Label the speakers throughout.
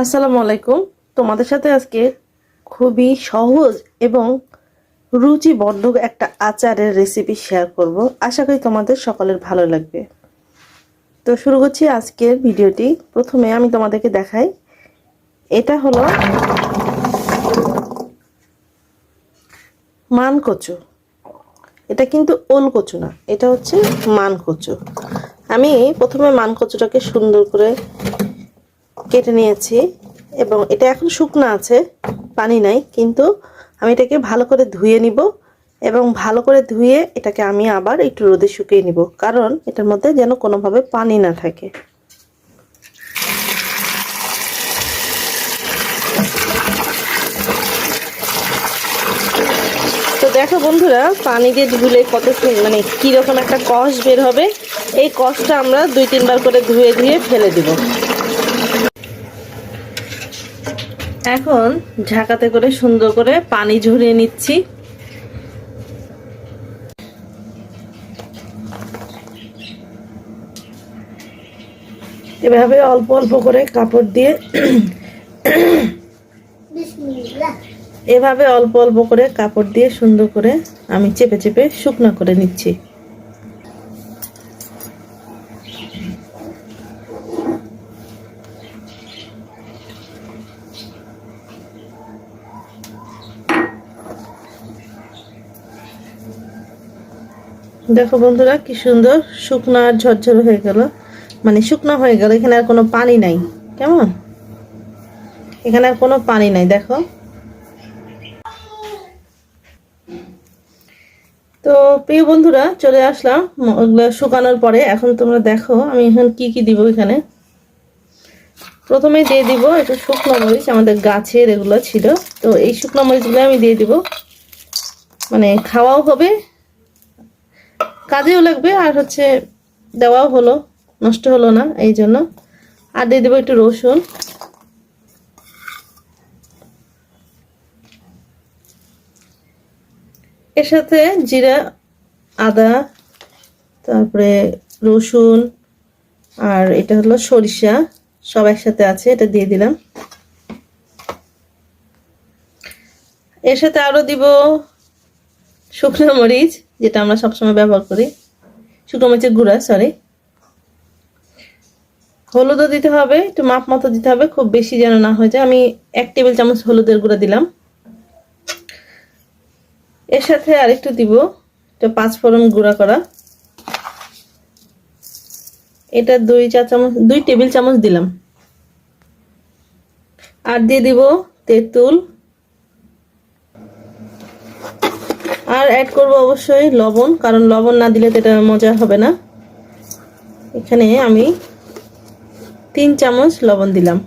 Speaker 1: আসসালামু আলাইকুম। তোমাদের সাথে আজকে খুবই সহজ এবং রুচিবর্ধক একটা আচারের রেসিপি শেয়ার করব। আশা করি তোমাদের সকলের ভালো লাগবে। তো শুরু করছি আজকের ভিডিওটি। প্রথমে আমি তোমাদেরকে দেখাই। এটা হলো মান কচু এটা কিন্তু ওল কচু না, এটা হচ্ছে মান কচু আমি প্রথমে মান কচুটাকে সুন্দর করে কেটে নিয়েছি এবং এটা এখন শুকনো আছে, পানি নাই, কিন্তু আমি এটাকে ভালো করে ধুয়ে নিব এবং ভালো করে ধুয়ে এটাকে আমি আবার একটু রোদে শুকিয়ে নিব, কারণ এটার মধ্যে যেন কোনোভাবে পানি না থাকে। তো দেখো বন্ধুরা, পানি দিয়ে ধুলে কত মানে কীরকম একটা কষ বের হবে, এই কষটা আমরা দুই তিনবার করে ধুয়ে ধুয়ে ফেলে দিব। এখন ঝাঁকাতে করে সুন্দর করে পানি ঝরিয়ে নিচ্ছি। এভাবে অল্প অল্প করে কাপড় দিয়ে এভাবে অল্প অল্প করে কাপড় দিয়ে সুন্দর করে আমি চেপে চেপে শুকনো করে নিচ্ছি। দেখো বন্ধুরা, কি সুন্দর শুকনো আর ঝরঝর হয়ে গেল। মানে শুকনো হয়ে গেল, এখানে আর কোনো পানি নাই। কেমন? এখানে আর কোনো পানি নাই, দেখো। তো প্রিয় বন্ধুরা, চলে আসলাম ওগুলো শুকানোর পরে। এখন তোমরা দেখো, আমি এখন কি কি দিব এখানে। প্রথমে দিয়ে দিব একটু শুকনো মরিচ, আমাদের গাছের এগুলো ছিল। তো এই শুকনো মরিচগুলো আমি দিয়ে দিব। মানে খাওয়াও হবে কাজেও লাগবে আর হচ্ছে দেওয়াও হলো, নষ্ট হলো না এই জন্য। আর দিয়ে দেবো একটু রসুন। এর সাথে জিরা, আদা, তারপরে রসুন আর এটা হলো সরিষা, সব একসাথে আছে, এটা দিয়ে দিলাম। এর সাথে আরও দিব শুকনো মরিচ, যেটা আমরা সবসময় ব্যবহার করি। শুকনো মরিচের গুঁড়া সরি হলুদও দিতে হবে, একটু মাপ মতো দিতে হবে, খুব বেশি যেন না হয়ে যায়। আমি এক টেবিল চামচ হলুদের গুঁড়া দিলাম। এর সাথে আরেকটু দিব এটা পাঁচ ফোড়ন গুঁড়া করা। এটা দুই চা চামচ, দুই টেবিল চামচ দিলাম। আর দিয়ে দিব তেঁতুল। আর অ্যাড করব অবশ্যই লবণ, কারণ লবণ না দিলে তো এটা মজা হবে না। এখানে আমি তিন চামচ লবণ দিলাম।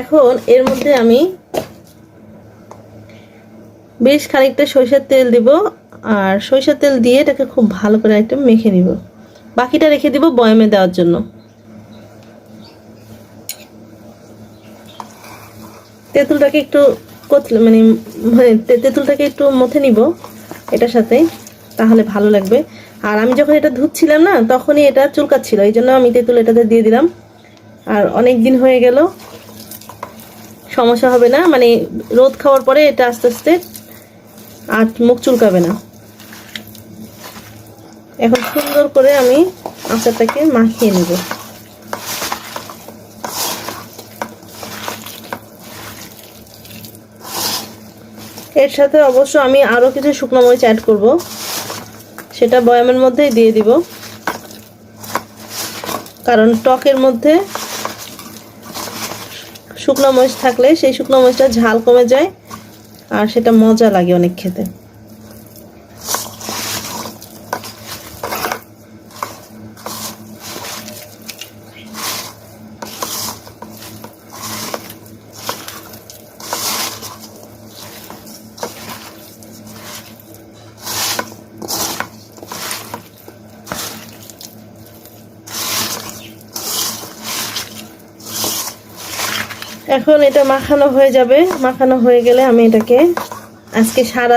Speaker 1: এখন এর মধ্যে আমি বেশ খানিকটা সরিষার তেল দিব, আর সরিষার তেল দিয়ে এটাকে খুব ভালো করে একটু মেখে নিব। বাকিটা রেখে দিব বয়মে দেওয়ার জন্য। তেঁতুলটাকে একটু কতলে মানে মানে তেঁতুলটাকে একটু মথে নিব এটার সাথে, তাহলে ভালো লাগবে। আর আমি যখন এটা ধুচ্ছিলাম না, তখনই এটা চুলকাচ্ছিল, এই জন্য আমি তেঁতুল এটাতে দিয়ে দিলাম। আর অনেক দিন হয়ে গেল, সমস্যা হবে না মানে রোদ খাওয়ার পরে এটা আস্তে আস্তে আর মুখ চুলকাবে না। এখন সুন্দর করে আমি আচারটাকে মাখিয়ে নেব। এর সাথে অবশ্য আমি আরও কিছু শুকনো মরিচ অ্যাড করব। সেটা বয়ামের মধ্যেই দিয়ে দিব। কারণ টকের মধ্যে শুকনো মরিচ থাকলে সেই শুকনো মরিচটা ঝাল কমে যায়, আর সেটা মজা লাগে অনেক খেতে। এখন এটা মাখানো হয়ে যাবে। মাখানো হয়ে গেলে আমি এটাকে আজকে সারা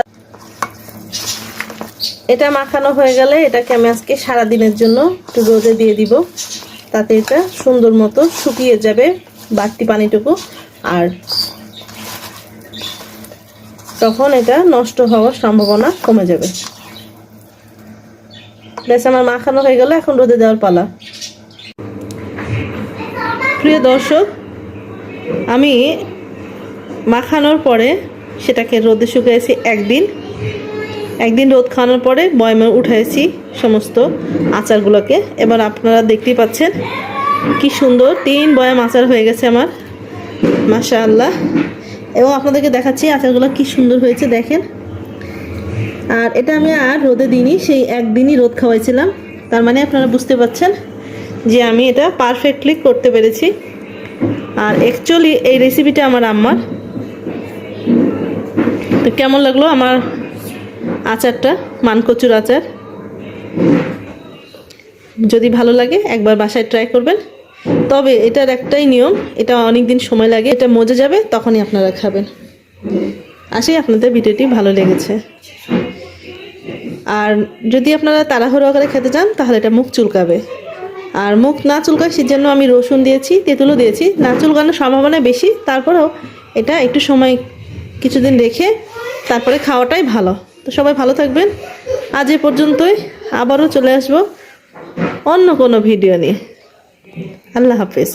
Speaker 1: এটা মাখানো হয়ে গেলে এটাকে আমি আজকে সারা দিনের জন্য একটু রোদে দিয়ে দিব। তাতে এটা সুন্দর মতো শুকিয়ে যাবে বাড়তি পানিটুকু। আর তখন এটা নষ্ট হওয়ার সম্ভাবনা কমে যাবে। ব্যাস, আমার মাখানো হয়ে গেল এখন রোদে দেওয়ার পালা। প্রিয় দর্শক আমি মাখানোর পরে সেটাকে রোদে শুকিয়েছি একদিন। একদিন রোদ খাওয়ানোর পরে বয়মে উঠাইছি সমস্ত আচারগুলোকে। এবার আপনারা দেখতেই পাচ্ছেন কি সুন্দর তিন বয়াম আচার হয়ে গেছে আমার। মাশা আল্লাহ এবং আপনাদেরকে দেখাচ্ছি আচারগুলো কি সুন্দর হয়েছে, দেখেন। আর এটা আমি আর রোদে দিইনি, সেই একদিনই রোদ খাওয়াইছিলাম। তার মানে আপনারা বুঝতে পারছেন যে আমি এটা পারফেক্টলি করতে পেরেছি। আর অ্যাকচুয়ালি এই রেসিপিটা আমার আম্মার। তো কেমন লাগল আমার আচারটা? মানকচুর আচার। যদি ভালো লাগে, একবার বাসায় ট্রাই করবেন। তবে এটার একটাই নিয়ম, এটা অনেক দিন সময় লাগে, এটা মজে যাবে, তখনই আপনারা খাবেন। আসি, আপনাদের ভিডিওটি ভালো লেগেছে। আর যদি আপনারা তাড়াহুড়ো করে খেতে চান, তাহলে এটা মুখ চুলকাবে। আর মুখ না চুলকায় সেজন্য আমি রসুন দিয়েছি, তেঁতুলও দিয়েছি। না চুলকানোর সম্ভাবনা বেশি, তারপরেও এটা একটু সময় কিছুদিন রেখে তারপরে খাওয়াটাই ভালো। তো সবাই ভালো থাকবেন। আজ এ পর্যন্তই, আবারও চলে আসব অন্য কোনো ভিডিও নিয়ে। আল্লাহ হাফেজ।